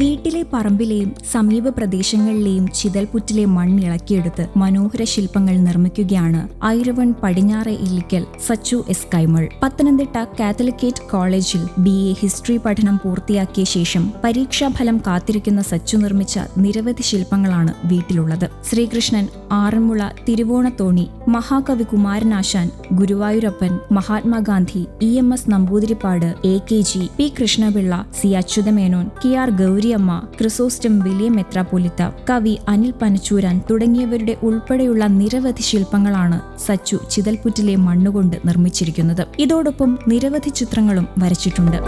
വീട്ടിലെ പറമ്പിലെയും സമീപ പ്രദേശങ്ങളിലെയും ചിതൽപുറ്റിലെ മണ്ണിളക്കിയെടുത്ത് മനോഹര ശില്പങ്ങൾ നിർമ്മിക്കുകയാണ് ഐരവൺ പടിഞ്ഞാറെ ഇല്ലിക്കൽ സച്ചു എസ് കൈമൾ. പത്തനംതിട്ട കാത്തലിക്കേറ്റ് കോളേജിൽ ബി എ ഹിസ്റ്ററി പഠനം പൂർത്തിയാക്കിയ ശേഷം പരീക്ഷാഫലം കാത്തിരിക്കുന്ന സച്ചു നിർമ്മിച്ച നിരവധി ശില്പങ്ങളാണ് വീട്ടിലുള്ളത്. ശ്രീകൃഷ്ണൻ ആറന്മുള തിരുവോണത്തോണി മഹാകവി Kumaranasan Guruvayurappan Mahatma Gandhi E M S Namboodiripad A K G P Krishna Pillai C Achutha Menon K R Gouriamma Chrysostom വലിയ മെത്രാപൊലിത്ത കവി അനിൽ പനച്ചൂരാൻ തുടങ്ങിയവരുടെ ഉൾപ്പെടെയുള്ള നിരവധി ശില്പങ്ങളാണ് സച്ചു ചിതൽപുറ്റിലെ മണ്ണുകൊണ്ട് നിർമ്മിച്ചിരിക്കുന്നത്. ഇതോടൊപ്പം നിരവധി ചിത്രങ്ങളും വരച്ചിട്ടുണ്ട്.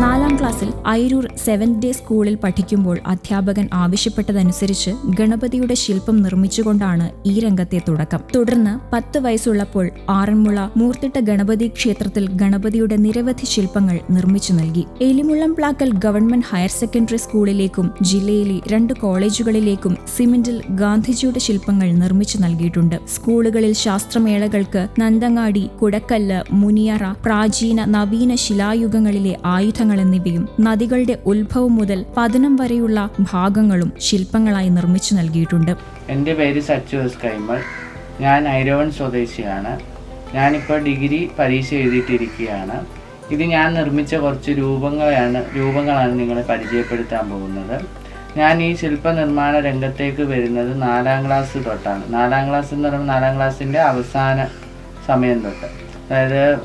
നാലാം ക്ലാസ്സിൽ അയിരൂർ സെവൻത് ഡേ സ്കൂളിൽ പഠിക്കുമ്പോൾ അധ്യാപകൻ ആവശ്യപ്പെട്ടതനുസരിച്ച് ഗണപതിയുടെ ശില്പം നിർമ്മിച്ചുകൊണ്ടാണ് ഈ രംഗത്തെ തുടക്കം. തുടർന്ന് പത്ത് വയസ്സുള്ളപ്പോൾ ആറന്മുള മൂർത്തിട്ട ഗണപതി ക്ഷേത്രത്തിൽ ഗണപതിയുടെ നിരവധി ശില്പങ്ങൾ നിർമ്മിച്ചു നൽകി. Elimullam Plakkal government higher secondary സ്കൂളിലേക്കും ജില്ലയിലെ രണ്ട് കോളേജുകളിലേക്കും സിമെന്റിൽ ഗാന്ധിജിയുടെ ശില്പങ്ങൾ നിർമ്മിച്ചു നൽകിയിട്ടുണ്ട്. സ്കൂളുകളിൽ ശാസ്ത്രമേളകൾക്ക് നന്തങ്ങാടി കുടക്കല്ല് മുനിയറ പ്രാചീന നവീന ശിലായുഗങ്ങളിലെ ആയുധങ്ങൾ എന്നിവയും നദികളുടെ ഉത്ഭവം മുതൽ പതനം വരെയുള്ള ഭാഗങ്ങളും ശില്പങ്ങളായി നിർമ്മിച്ചു നൽകിയിട്ടുണ്ട്. എന്റെ പേര് സച്ചു എസ് കൈമൾ. ഞാൻ ഐരവൺ സ്വദേശിയാണ്. ഞാനിപ്പോൾ ഡിഗ്രി പരീക്ഷ എഴുതിയിട്ടിരിക്കുകയാണ്. ഇത് ഞാൻ നിർമ്മിച്ച കുറച്ച് രൂപങ്ങളാണ് രൂപങ്ങളാണ് നിങ്ങളെ പരിചയപ്പെടുത്താൻ പോകുന്നത്. ഞാൻ ഈ ശില്പ നിർമ്മാണ രംഗത്തേക്ക് വരുന്നത് നാലാം ക്ലാസ് തൊട്ടാണ്. നാലാം ക്ലാസ് എന്ന് പറയുമ്പോൾ നാലാം ക്ലാസ്സിന്റെ അവസാന സമയം തൊട്ട്. അതായത്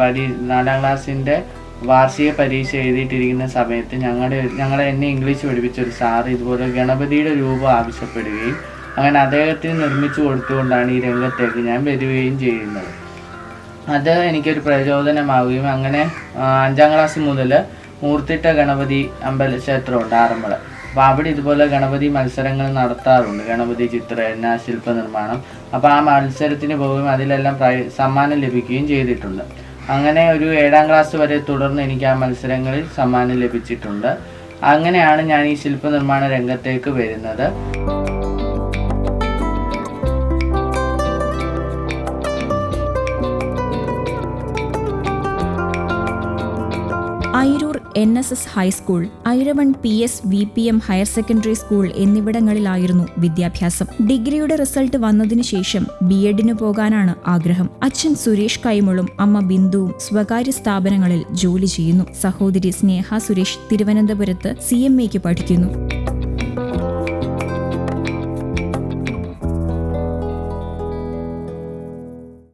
പരി നാലാം ക്ലാസ്സിന്റെ വാർഷിക പരീക്ഷ എഴുതിയിട്ടിരിക്കുന്ന സമയത്ത് ഞങ്ങളുടെ ഞങ്ങളെ എന്നെ ഇംഗ്ലീഷ് പഠിപ്പിച്ച ഒരു സാർ ഇതുപോലെ ഗണപതിയുടെ രൂപം ആവശ്യപ്പെടുകയും അങ്ങനെ അദ്ദേഹത്തിന് നിർമ്മിച്ചു കൊടുത്തുകൊണ്ടാണ് ഈ രംഗത്തേക്ക് ഞാൻ വരികയും ചെയ്യുന്നത്. അത് എനിക്കൊരു പ്രചോദനമാവുകയും അങ്ങനെ അഞ്ചാം ക്ലാസ് മുതൽ മൂർത്തിട്ട ഗണപതി അമ്പല ക്ഷേത്രമുണ്ട് ആറന്മുള. അപ്പോൾ അവിടെ ഇതുപോലെ ഗണപതി മത്സരങ്ങൾ നടത്താറുണ്ട്. ഗണപതി ചിത്രരചന ശില്പ നിർമ്മാണം അപ്പോൾ ആ മത്സരത്തിന് പോകുകയും അതിലെല്ലാം പ്രൈ സമ്മാനം ലഭിക്കുകയും ചെയ്തിട്ടുണ്ട്. അങ്ങനെ ഒരു ഏഴാം ക്ലാസ് വരെ തുടർന്ന് എനിക്ക് ആ മത്സരങ്ങളിൽ സമ്മാനം ലഭിച്ചിട്ടുണ്ട്. അങ്ങനെയാണ് ഞാൻ ഈ ശില്പ നിർമ്മാണ രംഗത്തേക്ക് വരുന്നത്. Ayroor N S S high school Airavon P S V P M higher secondary school എന്നിവിടങ്ങളിലായിരുന്നു വിദ്യാഭ്യാസം. ഡിഗ്രിയുടെ റിസൾട്ട് വന്നതിനു ശേഷം ബി എഡിന് പോകാനാണ് ആഗ്രഹം. അച്ഛൻ സുരേഷ് കൈമളും അമ്മ ബിന്ദുവും സ്വകാര്യ സ്ഥാപനങ്ങളിൽ ജോലി ചെയ്യുന്നു. സഹോദരി സ്നേഹ സുരേഷ് തിരുവനന്തപുരത്ത് സി എം എക്ക് പഠിക്കുന്നു.